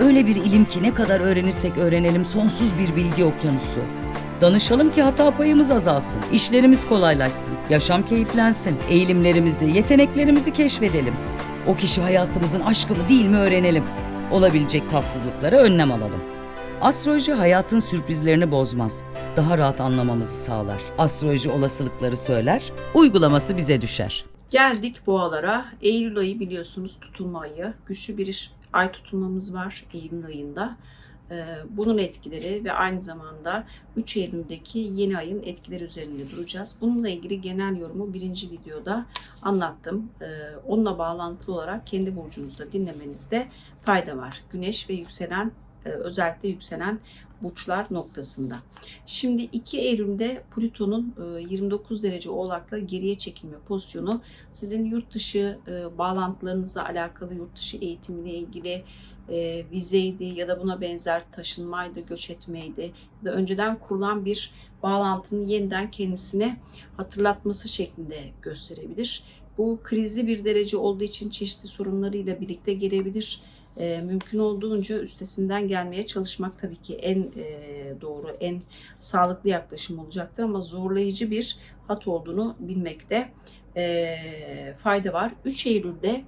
Öyle bir ilim ki ne kadar öğrenirsek öğrenelim sonsuz bir bilgi okyanusu. Danışalım ki hata payımız azalsın, işlerimiz kolaylaşsın, yaşam keyiflensin, eğilimlerimizi, yeteneklerimizi keşfedelim. O kişi hayatımızın aşkı mı değil mi öğrenelim. Olabilecek tatsızlıklara önlem alalım. Astroloji hayatın sürprizlerini bozmaz. Daha rahat anlamamızı sağlar. Astroloji olasılıkları söyler, uygulaması bize düşer. Geldik boğalara. Eylül ayı biliyorsunuz tutulma ayı. Güçlü bir ay tutulmamız var Eylül ayında. Ee, Bunun etkileri ve aynı zamanda 3 Eylül'deki yeni ayın etkileri üzerinde duracağız. Bununla ilgili genel yorumu birinci videoda anlattım. Ee, Onunla bağlantılı olarak kendi burcunuzda dinlemenizde fayda var. Güneş ve yükselen özellikle yükselen burçlar noktasında. Şimdi 2 Eylül'de Plüton'un e, 29 derece oğlakla geriye çekilme pozisyonu sizin yurt dışı e, bağlantılarınızla alakalı yurt dışı eğitimle ilgili e, vizeydi ya da buna benzer taşınmaydı, göç etmeydi ya da önceden kurulan bir bağlantının yeniden kendisine hatırlatması şeklinde gösterebilir. Bu krizli bir derece olduğu için çeşitli sorunlarıyla birlikte gelebilir. E, mümkün olduğunca üstesinden gelmeye çalışmak tabii ki en e, doğru, en sağlıklı yaklaşım olacaktır ama zorlayıcı bir hat olduğunu bilmekte e, fayda var. 3 Eylül'de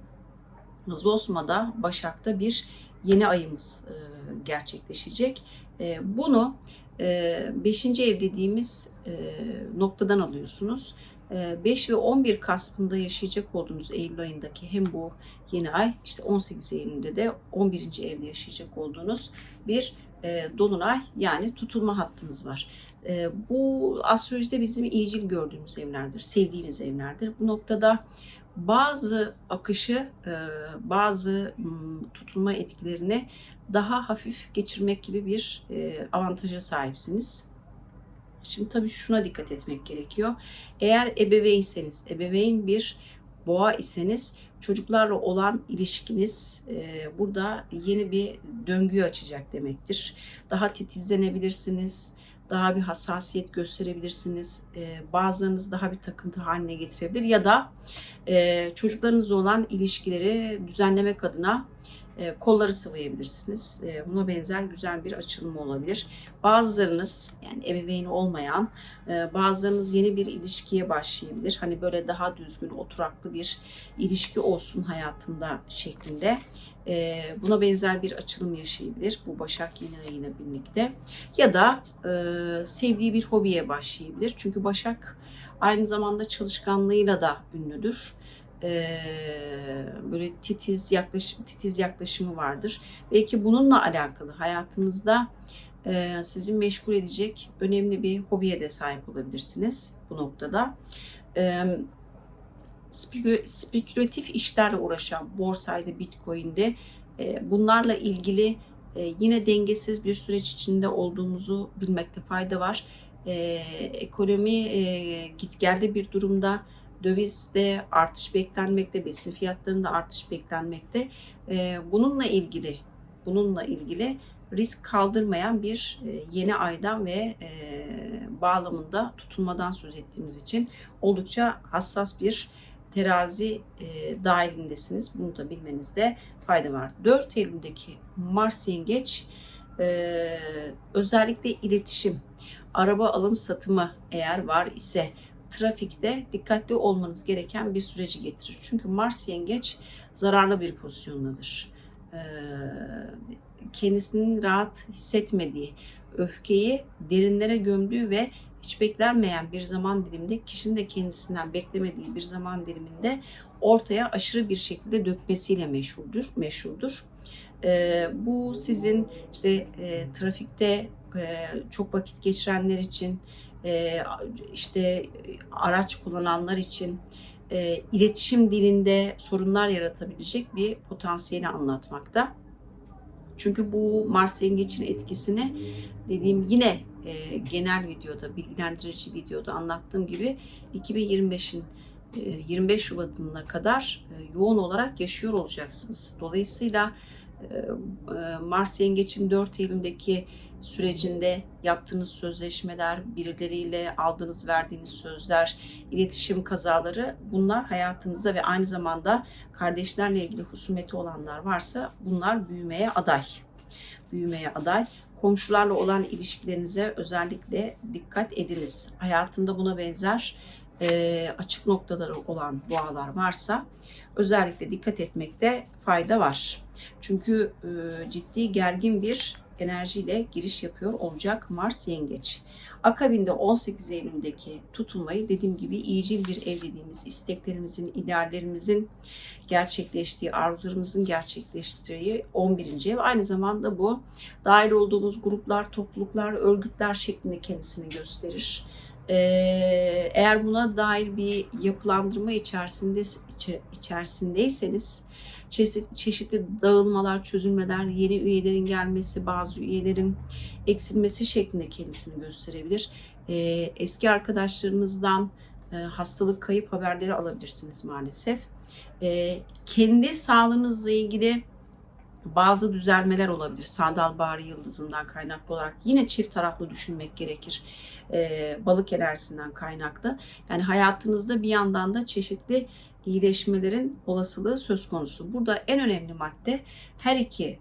Zosma'da, Başak'ta bir yeni ayımız e, gerçekleşecek. E, bunu 5. ev dediğimiz e, noktadan alıyorsunuz. 5 ve 11 Kasım'da yaşayacak olduğunuz Eylül ayındaki hem bu yeni ay işte 18 Eylül'de de 11. evde yaşayacak olduğunuz bir e, dolunay yani tutulma hattınız var. E, bu astrolojide bizim iyicil gördüğümüz evlerdir, sevdiğimiz evlerdir. Bu noktada bazı akışı, e, bazı tutulma etkilerini daha hafif geçirmek gibi bir avantaja sahipsiniz. Şimdi tabii şuna dikkat etmek gerekiyor. Eğer ebeveynseniz, ebeveyn bir boğa iseniz çocuklarla olan ilişkiniz e, burada yeni bir döngüyü açacak demektir. Daha titizlenebilirsiniz, daha bir hassasiyet gösterebilirsiniz. E, bazılarınız daha bir takıntı haline getirebilir ya da e, çocuklarınızla olan ilişkileri düzenlemek adına e, kolları sıvayabilirsiniz. E, buna benzer güzel bir açılım olabilir. Bazılarınız yani ebeveyni olmayan, e, bazılarınız yeni bir ilişkiye başlayabilir. Hani böyle daha düzgün, oturaklı bir ilişki olsun hayatımda şeklinde. E, buna benzer bir açılım yaşayabilir bu Başak yeni ayıyla birlikte. Ya da e, sevdiği bir hobiye başlayabilir. Çünkü Başak aynı zamanda çalışkanlığıyla da ünlüdür e, böyle titiz yaklaşım titiz yaklaşımı vardır. Belki bununla alakalı hayatınızda e, sizi meşgul edecek önemli bir hobiye de sahip olabilirsiniz bu noktada. Spekülatif işlerle uğraşan borsayda, bitcoin'de e, bunlarla ilgili e, yine dengesiz bir süreç içinde olduğumuzu bilmekte fayda var. E, ekonomi e, bir durumda dövizde artış beklenmekte, besin fiyatlarında artış beklenmekte. Bununla ilgili bununla ilgili risk kaldırmayan bir yeni aydan ve bağlamında tutulmadan söz ettiğimiz için oldukça hassas bir terazi e, dahilindesiniz. Bunu da bilmenizde fayda var. 4 Eylül'deki Mars Yengeç e, özellikle iletişim, araba alım satımı eğer var ise trafikte dikkatli olmanız gereken bir süreci getirir. Çünkü Mars yengeç zararlı bir pozisyondadır. Ee, kendisinin rahat hissetmediği, öfkeyi derinlere gömdüğü ve hiç beklenmeyen bir zaman diliminde kişinin de kendisinden beklemediği bir zaman diliminde ortaya aşırı bir şekilde dökmesiyle meşhurdur. meşhurdur. Ee, bu sizin işte e, trafikte e, çok vakit geçirenler için e, işte araç kullananlar için e, iletişim dilinde sorunlar yaratabilecek bir potansiyeli anlatmakta. Çünkü bu Mars yengeçin etkisini dediğim yine e, genel videoda, bilgilendirici videoda anlattığım gibi 2025'in e, 25 Şubat'ına kadar e, yoğun olarak yaşıyor olacaksınız. Dolayısıyla e, e, Mars Yengeç'in 4 Eylül'deki sürecinde yaptığınız sözleşmeler, birileriyle aldığınız, verdiğiniz sözler, iletişim kazaları bunlar hayatınızda ve aynı zamanda kardeşlerle ilgili husumeti olanlar varsa bunlar büyümeye aday. Büyümeye aday. Komşularla olan ilişkilerinize özellikle dikkat ediniz. Hayatında buna benzer e, açık noktaları olan boğalar varsa özellikle dikkat etmekte fayda var. Çünkü e, ciddi gergin bir enerjiyle giriş yapıyor olacak Mars Yengeç. Akabinde 18 Eylül'deki tutulmayı dediğim gibi iyicil bir ev dediğimiz isteklerimizin, ideallerimizin gerçekleştiği, arzularımızın gerçekleştiği 11. ev. Aynı zamanda bu dahil olduğumuz gruplar, topluluklar, örgütler şeklinde kendisini gösterir. Eğer buna dair bir yapılandırma içerisinde içe- içerisindeyseniz çeşit, çeşitli dağılmalar, çözülmeler, yeni üyelerin gelmesi, bazı üyelerin eksilmesi şeklinde kendisini gösterebilir. Eski arkadaşlarınızdan hastalık, kayıp haberleri alabilirsiniz maalesef. Kendi sağlığınızla ilgili bazı düzelmeler olabilir. Sadal Bari Yıldızı'ndan kaynaklı olarak yine çift taraflı düşünmek gerekir. Ee, balık enerjisinden kaynaklı. Yani hayatınızda bir yandan da çeşitli iyileşmelerin olasılığı söz konusu. Burada en önemli madde her iki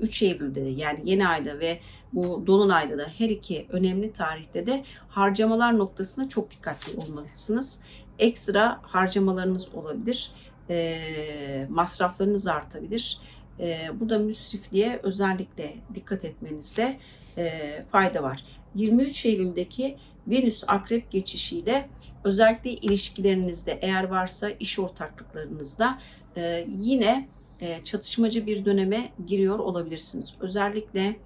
3 Eylül'de de yani yeni ayda ve bu dolunayda da her iki önemli tarihte de harcamalar noktasında çok dikkatli olmalısınız. Ekstra harcamalarınız olabilir. Ee, masraflarınız artabilir. Ee, burada müsrifliğe özellikle dikkat etmenizde e, fayda var. 23 Eylül'deki Venüs Akrep geçişiyle özellikle ilişkilerinizde eğer varsa iş ortaklıklarınızda e, yine e, çatışmacı bir döneme giriyor olabilirsiniz. Özellikle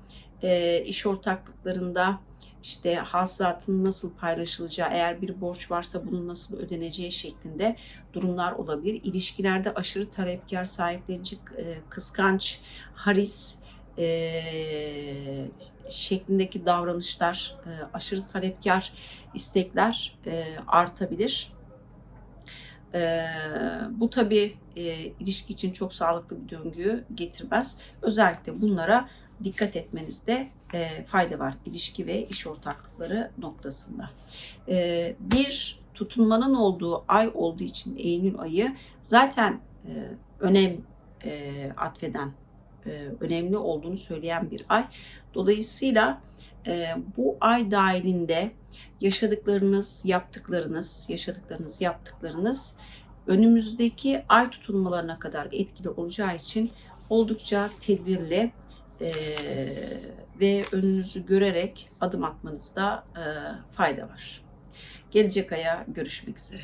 e, iş ortaklıklarında işte hasılatın nasıl paylaşılacağı, eğer bir borç varsa bunun nasıl ödeneceği şeklinde durumlar olabilir. İlişkilerde aşırı talepkar, sahipleyici, e, kıskanç, haris e, şeklindeki davranışlar, e, aşırı talepkar istekler e, artabilir. E, bu tabii e, ilişki için çok sağlıklı bir döngüyü getirmez. Özellikle bunlara dikkat etmenizde e, fayda var ilişki ve iş ortaklıkları noktasında. E, bir tutunmanın olduğu ay olduğu için Eylül ayı zaten e, önem e, atfeden, e, önemli olduğunu söyleyen bir ay. Dolayısıyla e, bu ay dahilinde yaşadıklarınız, yaptıklarınız, yaşadıklarınız, yaptıklarınız önümüzdeki ay tutulmalarına kadar etkili olacağı için oldukça tedbirli e, ve önünüzü görerek adım atmanızda e, fayda var. Gelecek aya görüşmek üzere.